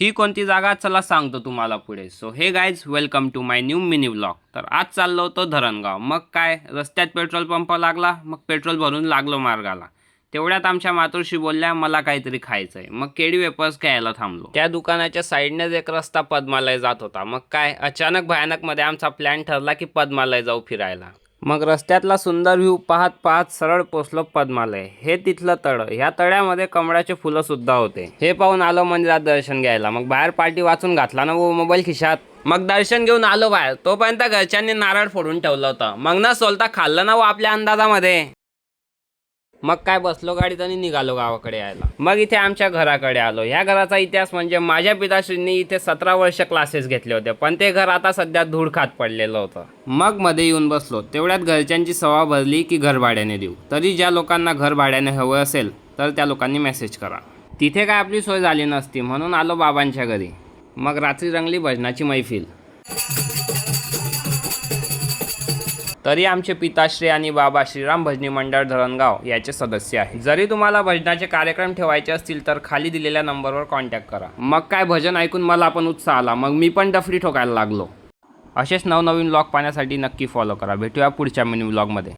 ही कोणती जागा? चला सांगतो तुम्हाला पुढे. So hey guys welcome to my new mini vlog तर आज चाललो होतो धरणगाव. मग काय? रस्त्यात पेट्रोल पंप लागला मग पेट्रोल भरून लागलो मार्गाला. तेवढ्यात आमच्या मातोश्री बोलल्या मला काहीतरी खायचं आहे मग केडी वेपर्स घ्यायला थांबलो. त्या दुकानाच्या साईडनेच एक रस्ता पद्मालय जात होता. मग काय? अचानक भयानकमध्ये आमचा प्लॅन ठरला की पद्मालय जाऊ फिरायला. मग रस्त्यातला सुंदर व्ह्यू पाहत पाहत सरळ पोचलो पद्मालय. हे तिथलं तळ. ह्या तळ्यामध्ये कमळाचे फुलं सुद्धा होते. हे पाहून आलो म्हणजे मंदिरात दर्शन घ्यायला. मग बाहेर पार्टी वाचून घातला ना वो मोबाईल खिशात? मग दर्शन घेऊन आलो बाहेर. तोपर्यंत घरच्यांनी नारळ फोडून ठेवलं होतं. मग ना सोलता खाल्लं ना वो आपल्या अंदाजामध्ये? मग काय बसलो गाडीत आणि निघालो गावाकडे यायला. मग इथे आमच्या घराकडे आलो. ह्या घराचा इतिहास म्हणजे माझ्या पिताश्रींनी इथे सतरा वर्ष क्लासेस घेतले होते पण ते घर आता सध्या धूळ खात पडलेलं होतं. मग मध्ये येऊन बसलो. तेवढ्यात घरच्यांची सवा भरली की घर भाड्याने देऊ. तरी ज्या लोकांना घर भाड्याने हवं असेल तर त्या लोकांनी मेसेज करा. तिथे काय आपली सोय झाली नसती म्हणून आलो बाबांच्या घरी. मग रात्री रंगली भजनाची मैफिल. तरी आमचे पिताश्री आणि बाबा श्रीराम भजनी मंडळ धरणगाव याचे सदस्य आहे. जरी तुम्हाला भजनाचे कार्यक्रम ठेवायचे असतील तर खाली दिलेल्या नंबरवर कॉन्टॅक्ट करा. मग काय भजन ऐकून मला पण उत्साह आला. मग मी पण डफरी ठोकायला लागलो. असेच नवनवीन ब्लॉग पाहण्यासाठी नक्की फॉलो करा. भेटूया पुढच्या मिनी ब्लॉगमध्ये